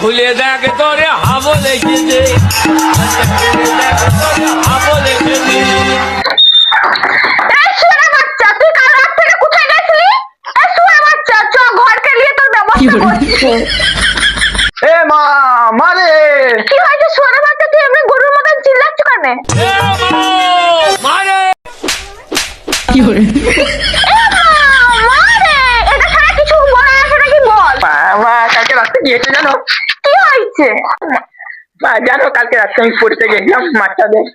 খুলে দেখ তোরে হাবো লেগেছে হাবো লেগেছে বাচ্চা তুই কাল রাত থেকে কোথায় গেছিলি? এই শুয়ে বাচ্চা চ ঘরকে নিয়ে তোর ব্যবস্থা করছি। এ মা মারে কি হয়েছে শুয়ে বাচ্চা তুই এমনি গরুর মতন চিল্লাচ্ছ কেন? মারে এ মা, মারে এটা ছাড়া কিছু বলা আছে নাকি বল? মা মা কালকে হয়েছে জানো? কি হয়েছে মা জানো কালকে রাত্রে আমি পড়তে গেছিলাম মাছটা দেখ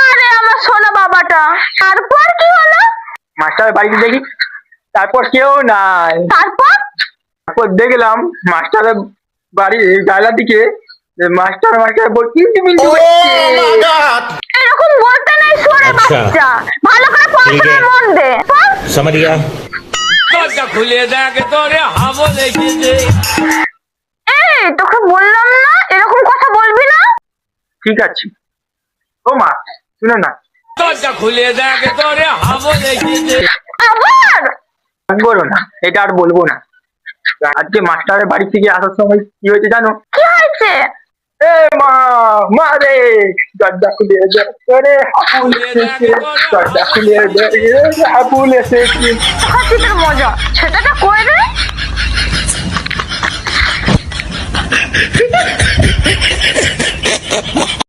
আরে আমার সোনা বাবাটা তারপর কি হলো মাছটার বাড়িতে দেখি তারপর কেউ নাই তারপর তারপর দেখলাম মাস্টারের বাড়ি জানলার দিকে যে মাস্টার মাস্টার বল কিন্তু কিন্তু এরকম বলতে নেই শুয়ে আচ্ছা। বাচ্চা ভালো করে পড়াশোনায় আছে। মন দে বল। समझ गया দরজা খুলে দেখ তোরে হাবো লেগেছে এই ঠিক আছে। ও মা শুনো না। দরজা খুলে দেখ তোরে হাবো আবার? বলো না এটা আর বলব না। আজকে মাস্টারের বাড়ি থেকে আসার সময় কি হয়েছে জানো? কি হয়েছে? এ মা মা রে দরজা খুলে দে আরে হাপুল এসেছে। দরজা খুলে দে এ, হাপুল এসেছে। হাসিদের মজা সেটাটা কই রে?